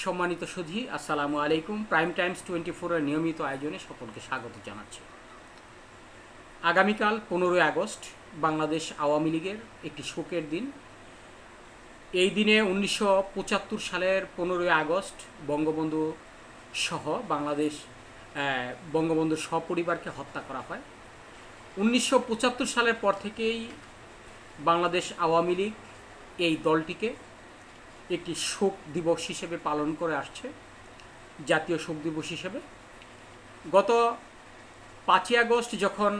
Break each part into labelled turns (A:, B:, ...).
A: সম্মানিত সুধী, আসসালামু আলাইকুম। প্রাইম টাইমস টোয়েন্টি ফোরের নিয়মিত আয়োজনে সকলকে স্বাগত জানাচ্ছি। আগামীকাল পনেরোই আগস্ট, বাংলাদেশ আওয়ামী লীগের একটি শোকের দিন। এই দিনে উনিশশো পঁচাত্তর সালের পনেরোই আগস্ট বঙ্গবন্ধু সহ বাংলাদেশ বঙ্গবন্ধুর সপরিবারকে হত্যা করা হয়। উনিশশো পঁচাত্তর সালের পর থেকেই বাংলাদেশ আওয়ামী লীগ এই দলটিকে একটি শোক দিবস হিসেবে পালন করে আসছে, জাতীয় শোক দিবস হিসেবে। গত পাঁচই আগস্ট যখন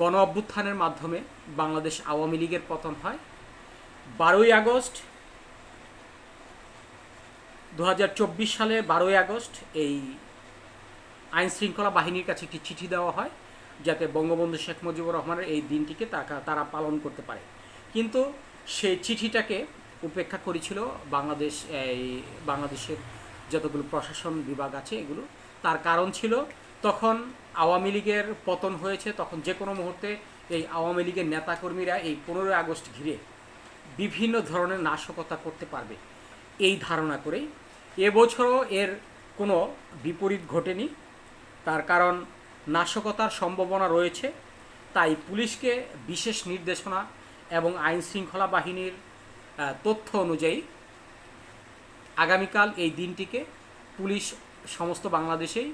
A: গণ অভ্যুত্থানের মাধ্যমে বাংলাদেশ আওয়ামী লীগের পতন হয়, বারোই আগস্ট দু সালের বারোই আগস্ট এই আইন শৃঙ্খলা বাহিনীর কাছে একটি চিঠি দেওয়া হয়, যাতে বঙ্গবন্ধু শেখ মুজিবুর রহমানের এই দিনটিকে তারা পালন করতে পারে। কিন্তু সেই চিঠিটাকে উপেক্ষা করেছিল বাংলাদেশ, এই বাংলাদেশের যতগুলো প্রশাসন বিভাগ আছে এগুলো। তার কারণ ছিল তখন আওয়ামী লীগের পতন হয়েছে, তখন যে কোনো মুহূর্তে এই আওয়ামী লীগের নেতাকর্মীরা এই পনেরোই আগস্ট ঘিরে বিভিন্ন ধরনের নাশকতা করতে পারবে এই ধারণা করেই। এবছরও এর কোনো বিপরীত ঘটেনি। তার কারণ নাশকতার সম্ভাবনা রয়েছে, তাই পুলিশকে বিশেষ নির্দেশনা এবং আইন শৃঙ্খলা বাহিনীর তথ্য অনুযায়ী আগামীকাল এই দিনটিকে পুলিশ সমস্ত বাংলাদেশেই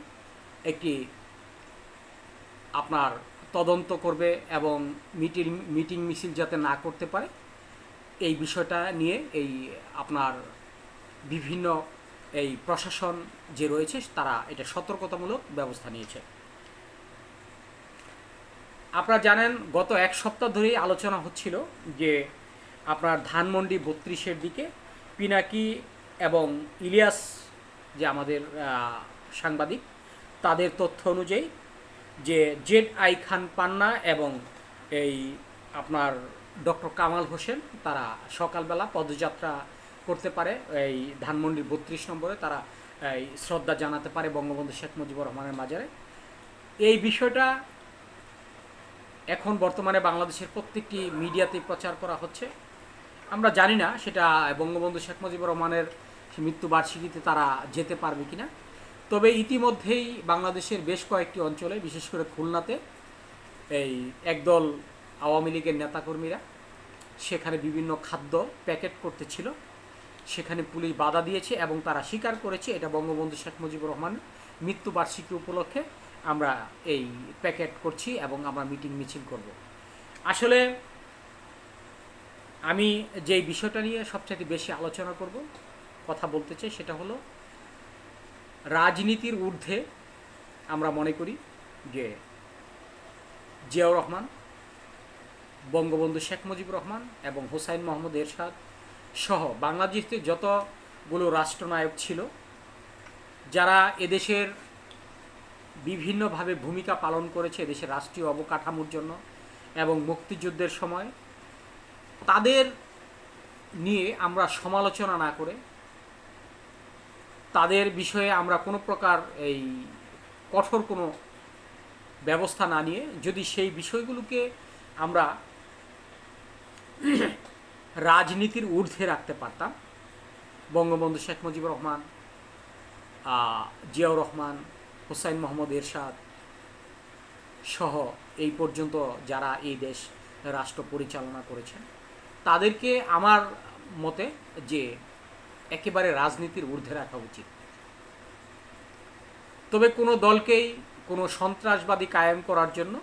A: একটি আপনার তদন্ত করবে এবং মিটিং মিটিং মিছিল যাতে না করতে পারে, এই বিষয়টা নিয়ে এই আপনার বিভিন্ন এই প্রশাসন যে রয়েছে, তারা এটা সতর্কতামূলক ব্যবস্থা নিয়েছে। আপনারা জানেন, গত এক সপ্তাহ ধরেই আলোচনা হচ্ছিল যে আপনার ধানমন্ডি বত্রিশের দিকে পিনাকি এবং ইলিয়াস যে আমাদের সাংবাদিক, তাদের তথ্য অনুযায়ী যে জেড আই খান পান্না এবং এই আপনার ডক্টর কামাল হোসেন, তারা সকালবেলা পদযাত্রা করতে পারে। এই ধানমন্ডির বত্রিশ নম্বরে তারা, এই শ্রদ্ধা জানাতে পারে বঙ্গবন্ধু শেখ মুজিবুর রহমানের মাজারে। এই বিষয়টা এখন বর্তমানে বাংলাদেশের প্রত্যেকটি মিডিয়াতে প্রচার করা হচ্ছে। আমরা জানি না সেটা বঙ্গবন্ধু শেখ মুজিবুর রহমানের মৃত্যুবার্ষিকীতে তারা যেতে পারবে কিনা। তবে ইতিমধ্যেই বাংলাদেশের বেশ কয়েকটি অঞ্চলে, বিশেষ করে খুলনাতে, এই একদল আওয়ামী লীগের নেতাকর্মীরা সেখানে বিভিন্ন খাদ্য প্যাকেট করতে ছিল। সেখানে পুলিশ বাধা দিয়েছে এবং তারা স্বীকার করেছে এটা বঙ্গবন্ধু শেখ মুজিবুর রহমানের মৃত্যুবার্ষিকী উপলক্ষে। আমরা এই প্যাকেট করছি এবং আমরা মিটিং মিছিল করব। আসলে আমি যে বিষয়টা নিয়ে সবচেয়ে বেশি আলোচনা করব, কথা বলতে চাই সেটা হলো, রাজনীতির ঊর্ধ্বে আমরা মনে করি যে জিয়াউর রহমান, বঙ্গবন্ধু শেখ মুজিবুর রহমান এবং হোসাইন মোহাম্মদ এরশাদ সহ বাংলাদেশে যতগুলো রাষ্ট্রনায়ক ছিল, যারা এদেশের বিভিন্নভাবে ভূমিকা পালন করেছে দেশের রাষ্ট্রীয় অবকাঠামোর জন্য এবং মুক্তিযুদ্ধের সময়। তাদের নিয়ে আমরা সমালোচনা না করে, তাদের বিষয়ে আমরা কোনো প্রকার এই কঠোর কোনো ব্যবস্থা না নিয়ে, যদি সেই বিষয়গুলোকে আমরা রাজনীতির ঊর্ধ্বে রাখতে পারতাম, বঙ্গবন্ধু শেখ মুজিবুর রহমান জিয়াউর রহমান হোসাইন মোহাম্মদ এরশাদ সহ এই পর্যন্ত যারা এই দেশ রাষ্ট্র পরিচালনা করেছেন, তাদেরকে আমার মতে যে একেবারে রাজনীতির ঊর্ধ্বে রাখা উচিত। তবে কোনো দলকেই কোনো সন্ত্রাসবাদী কায়েম করার জন্য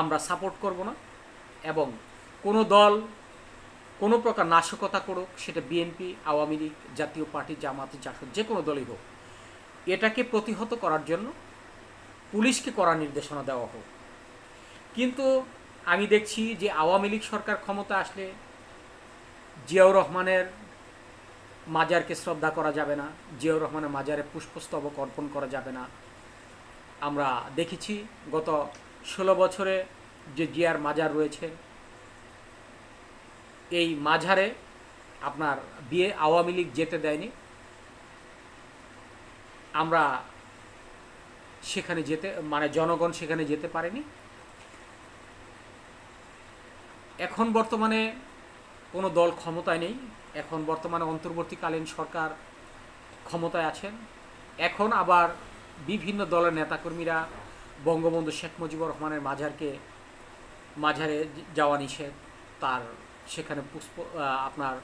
A: আমরা সাপোর্ট করব না এবং কোনো দল কোনো প্রকার নাশকতা করুক, সেটা বিএনপি, আওয়ামী লীগ, জাতীয় পার্টি, জামাত, জাসদ, যে কোনো দলই হোক এটাকে প্রতিহত করার জন্য পুলিশকে করা নির্দেশনা দেওয়া হোক। কিন্তু আমি দেখছি যে আওয়ামী লীগ সরকার ক্ষমতা আসলে জিয়াউর রহমানের মাজারকে শ্রদ্ধা করা যাবে না, জিয়াউর রহমানের মাজারে পুষ্পস্তবক অর্পণ করা যাবে না। আমরা দেখেছি গত ষোলো বছরে যে জিয়ার মাজার রয়েছে, এই মাঝারে আপনার বিয়ে আওয়ামী লীগ যেতে দেয়নি আমরা সেখানে যেতে মানে জনগণ সেখানে যেতে পারেনি। এখন বর্তমানে কোনো দল ক্ষমতায় নেই। এখন বর্তমানে অন্তর্বর্তীকালীন সরকার ক্ষমতায় আছেন। এখন আবার বিভিন্ন দলের নেতাকর্মীরা বঙ্গবন্ধু শেখ মুজিবুর রহমানের মাজারকে মাঝারে যাওয়া নিষেধ, তার সেখানে পুষ্প আপনার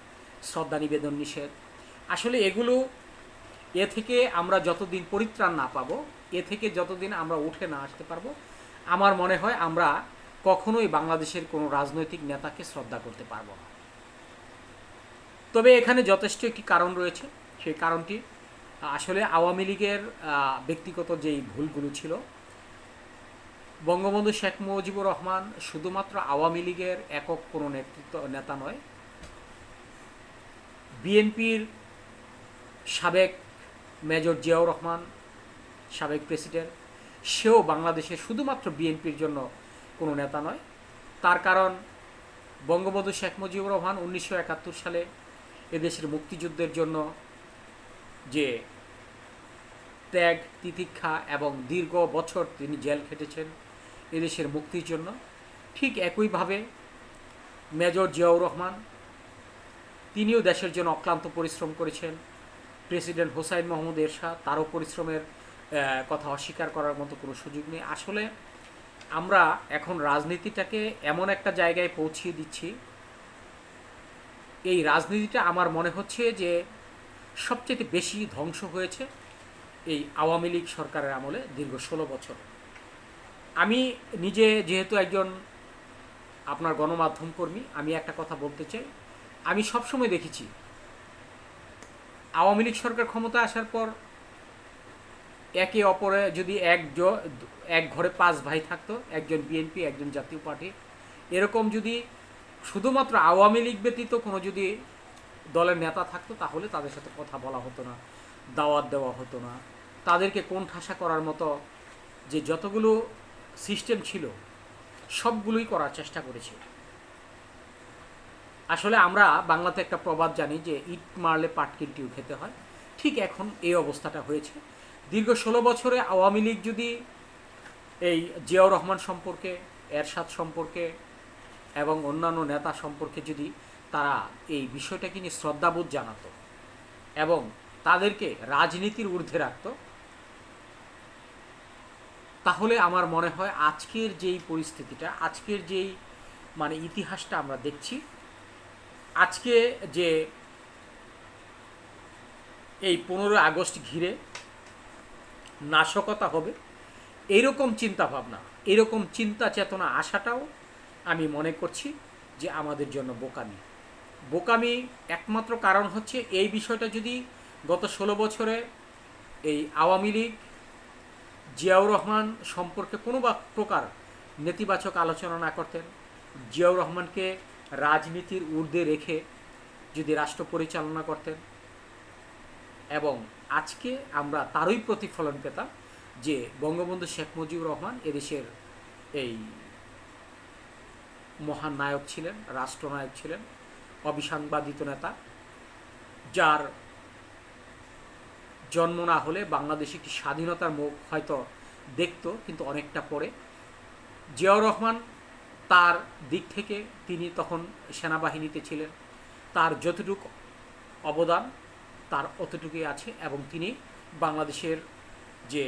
A: শ্রদ্ধা নিবেদন নিষেধ। আসলে এগুলো এ থেকে আমরা যতদিন পরিত্রাণ না পাবো, এ থেকে যতদিন আমরা উঠে না আসতে পারব, আমার মনে হয় আমরা কখনোই বাংলাদেশের কোনো রাজনৈতিক নেতাকে শ্রদ্ধা করতে পারব না। তবে এখানে যথেষ্ট একটি কারণ রয়েছে। সেই কারণটি আসলে আওয়ামী লীগের ব্যক্তিগত যেই ভুলগুলো ছিল, বঙ্গবন্ধু শেখ মুজিবুর রহমান শুধুমাত্র আওয়ামী লীগের একক কোনো নেতৃত্ব, নেতা নয়, বিএনপির সাবেক মেজর জিয়াউর রহমান, সাবেক প্রেসিডেন্ট, সেও বাংলাদেশে শুধুমাত্র বিএনপির জন্য কোনো নেতা নয়। তার কারণ, বঙ্গবন্ধু শেখ মুজিবুর রহমান উনিশশো একাত্তর সালে এদেশের মুক্তিযুদ্ধের জন্য যে ত্যাগ, তিতিক্ষা এবং দীর্ঘ বছর তিনি জেল খেটেছেন এদেশের মুক্তির জন্য, ঠিক একইভাবে মেজর জিয়াউর রহমান, তিনিও দেশের জন্য অক্লান্ত পরিশ্রম করেছেন। প্রেসিডেন্ট হোসাইন মোহাম্মদ এরশাদ তারও পরিশ্রমের কথা অস্বীকার করার মতো কোনো সুযোগ নেই। আসলে আমরা এখন রাজনীতিটাকে এমন একটা জায়গায় পৌঁছিয়ে দিচ্ছি। এই রাজনীতিটা আমার মনে হচ্ছে যে সবচেয়ে বেশি ধ্বংস হয়েছে এই আওয়ামী লীগ সরকারের আমলে দীর্ঘ ষোলো বছর। আমি নিজে যেহেতু একজন আপনার গণমাধ্যম কর্মী, আমি একটা কথা বলতে চাই। আমি সবসময় দেখেছি আওয়ামী লীগ সরকার ক্ষমতা আসার পর একে অপরে যদি এক এক ঘরে পাঁচ ভাই থাকতো, একজন বিএনপি, একজন জাতীয় পার্টি, এরকম যদি শুধুমাত্র আওয়ামী লীগ ব্যতীত কোনো যদি দলের নেতা থাকতো, তাহলে তাদের সাথে কথা বলা হতো না, দাওয়াত দেওয়া হতো না। তাদেরকে কোন ঠাসা করার মতো যে যতগুলো সিস্টেম ছিল, সবগুলোই করার চেষ্টা করেছে। আসলে আমরা বাংলাতে একটা প্রবাদ জানি যে, ইট মারলে পাটকিলটিও খেতে হয়। ঠিক এখন এই অবস্থাটা হয়েছে। দীর্ঘ ষোলো বছরে আওয়ামী লীগ যদি এই জিয়াউর রহমান সম্পর্কে, এরশাদ সম্পর্কে এবং অন্যান্য নেতা সম্পর্কে যদি তারা এই বিষয়টাকে নিয়ে শ্রদ্ধাবোধ জানাতো এবং তাদেরকে রাজনীতির ঊর্ধ্বে রাখত, তাহলে আমার মনে হয় আজকের যেই পরিস্থিতিটা, আজকের যেই মানে ইতিহাসটা আমরা দেখছি আজকে যে এই পনেরোই আগস্ট ঘিরে নাশকতা হবে এইরকম চিন্তা ভাবনা এরকম চিন্তা চেতনা আসাটাও আমি মনে করছি যে আমাদের জন্য বোকামি। বোকামি একমাত্র কারণ হচ্ছে এই বিষয়টা যদি গত ষোলো বছরে এই আওয়ামী লীগ, জিয়াউর রহমান সম্পর্কে কোনো বা প্রকার নেতিবাচক আলোচনা না করতেন, জিয়াউর রহমানকে রাজনীতির ঊর্ধ্বে রেখে যদি রাষ্ট্র পরিচালনা করতেন এবং আজকে আমরা তারই প্রতিফলন পেতাম যে বঙ্গবন্ধু শেখ মুজিবুর রহমান এদেশের এই মহান নায়ক ছিলেন, রাষ্ট্রনায়ক ছিলেন, অবিসাংবাদিত নেতা, যার জন্ম না হলে বাংলাদেশ একটি স্বাধীনতার মুখ হয়তো দেখতো, কিন্তু অনেকটা পরে। জিয়াউর রহমান তার দিক থেকে তিনি তখন সেনাবাহিনীতে ছিলেন। তার যতটুকু অবদান, তার অতটুকুই আছে এবং তিনি বাংলাদেশের যে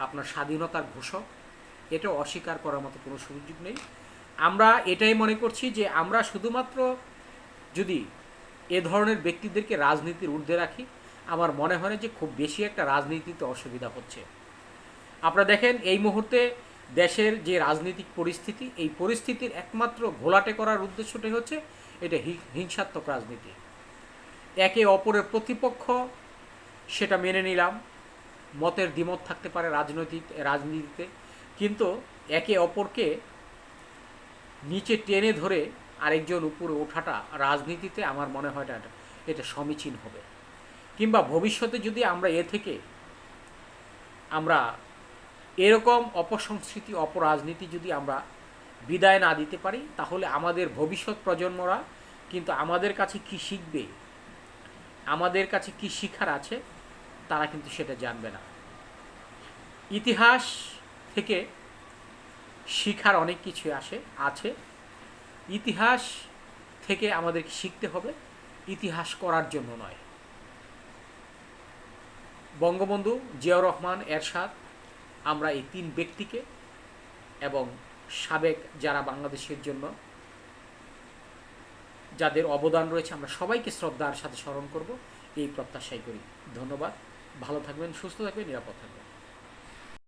A: আপনার স্বাধীনতার ঘোষক এটা অস্বীকার করার মতো কোনো সুযোগ নেই। আমরা এটাই মনে করছি যে আমরা শুধুমাত্র যদি এ ধরনের ব্যক্তিদেরকে রাজনীতির ঊর্ধ্বে রাখি, আমার মনে হয় যে খুব বেশি একটা রাজনীতিতে অসুবিধা হচ্ছে। আপনারা দেখেন, এই মুহূর্তে দেশের যে রাজনৈতিক পরিস্থিতি, এই পরিস্থিতির একমাত্র ঘোলাটে করার উদ্দেশ্যটাই হচ্ছে এটা হিংসাত্মক রাজনীতি। একে অপরের প্রতিপক্ষ, সেটা মেনে নিলাম। মতের দ্বিমত থাকতে পারে রাজনৈতিক, রাজনীতিতে। কিন্তু একে অপরকে নিচে টেনে ধরে আরেকজন উপরে ওঠাটা রাজনীতিতে আমার মনে হয় এটা এটা সমীচীন হবে। কিংবা ভবিষ্যতে যদি আমরা এ থেকে আমরা এরকম অপসংস্কৃতি, অপরাজনীতি যদি আমরা বিদায় না দিতে পারি, তাহলে আমাদের ভবিষ্যৎ প্রজন্মরা কিন্তু আমাদের কাছে কি শিখবে, আমাদের কাছে কি শিখার আছে, তারা কিন্তু সেটা জানবে না। ইতিহাস থেকে শিখার অনেক কিছু আসে, আছে। ইতিহাস থেকে আমাদেরকে শিখতে হবে, ইতিহাস করার জন্য নয়। বঙ্গবন্ধু জিয়াউর রহমান এরশাদ আমরা এই তিন ব্যক্তিকে এবং সাবেক যারা বাংলাদেশের জন্য যাদের অবদান রয়েছে, আমরা সবাইকে শ্রদ্ধার সাথে স্মরণ করব। এই প্রত্যাশাই করি। ধন্যবাদ। ভালো থাকবেন, সুস্থ থাকবেন, নিরাপদ থাকবেন।